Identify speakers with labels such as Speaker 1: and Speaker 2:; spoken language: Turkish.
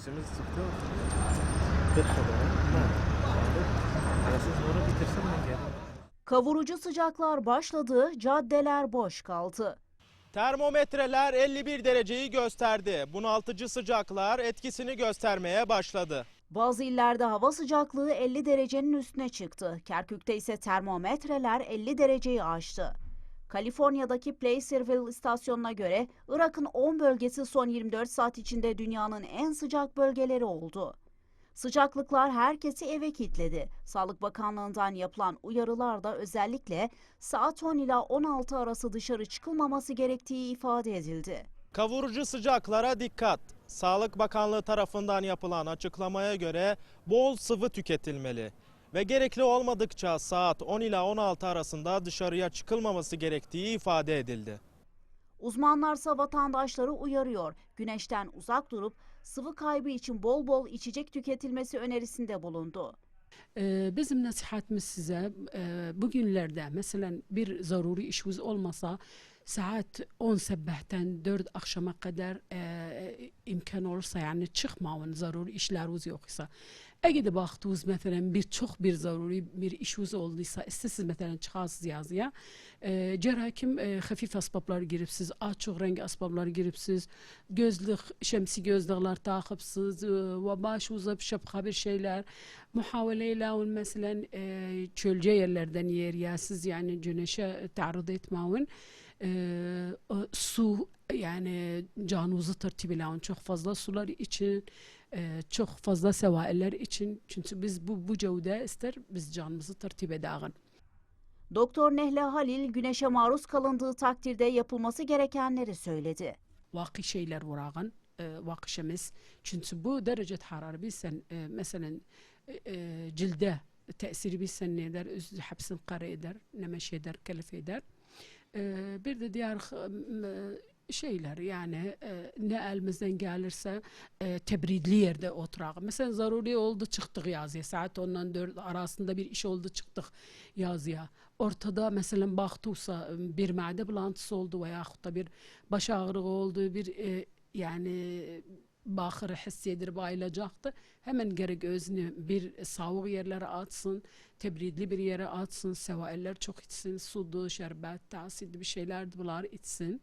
Speaker 1: İşimiz çıktı. Bir kadar. Siz bunu bitirsin geleyim.
Speaker 2: Kavurucu sıcaklar başladı, caddeler boş kaldı.
Speaker 3: Termometreler 51 dereceyi gösterdi. Bunaltıcı sıcaklar etkisini göstermeye başladı.
Speaker 2: Bazı illerde hava sıcaklığı 50 derecenin üstüne çıktı. Kerkük'te ise termometreler 50 dereceyi aştı. Kaliforniya'daki Placerville istasyonuna göre Irak'ın 10 bölgesi son 24 saat içinde dünyanın en sıcak bölgeleri oldu. Sıcaklıklar herkesi eve kilitledi. Sağlık Bakanlığı'ndan yapılan uyarılarda özellikle saat 10 ila 16 arası dışarı çıkılmaması gerektiği ifade edildi.
Speaker 3: Kavurucu sıcaklara dikkat. Sağlık Bakanlığı tarafından yapılan açıklamaya göre bol sıvı tüketilmeli ve gerekli olmadıkça saat 10 ila 16 arasında dışarıya çıkılmaması gerektiği ifade edildi.
Speaker 2: Uzmanlarsa vatandaşları uyarıyor. Güneşten uzak durup sıvı kaybı için bol bol içecek tüketilmesi önerisinde bulundu.
Speaker 4: Ee, Bizim nasihatimiz size e, bugünlerde mesela bir zaruri işiniz olmasa saat 10 sabahtan 4 akşama kadar e, imkan olursa yani çıkmayın zaruri işleriniz yoksa. Eğer de baktınız mesela bir çok bir zaruri bir işiniz olduysa istesiz mesela çıkarsınız yazıya. E, cerhakim e, hafif asbablar giripsiz, açık renk asbablar giripsiz, gözlük, şemsi gözlükler takıpsız e, ve başınıza bir şapka bir şeyler muhaveleyle mesela e, çölce yerlerden yer yersiz yani güneşe taarruz etmeyin. E, su yani canınızı tertip edin çok fazla sular için e, çok fazla sevailler için çünkü biz bu bu cevde ister biz canımızı tertip edelim.
Speaker 2: Doktor Nehla Halil güneşe maruz kalındığı takdirde yapılması gerekenleri söyledi.
Speaker 4: vaki şeyler vurağın e, vakişemiz. Çünkü bu derece hararı bilsen e, mesela e, cilde tesiri bilsen ne eder? Öz hapsin kara eder, nemeş eder, kelef eder. E, bir de diğer e, şeyler yani e, ne elimizden gelirse e, tebridli yerde oturaq. Mesela zaruri oldu çıktık yazıya. Saat 10'dan 4 arasında bir iş oldu çıktık yazıya. Ortada mesela baktıysa bir mide bulantısı oldu veya da bir baş ağrığı oldu bir e, yani bakırı hissedilir bayılacaktı. Hemen gerek özünü bir soğuk yerlere atsın, tebridli bir yere atsın, sevailler çok içsin, sudu, şerbet, tasidli bir şeyler bunlar içsin.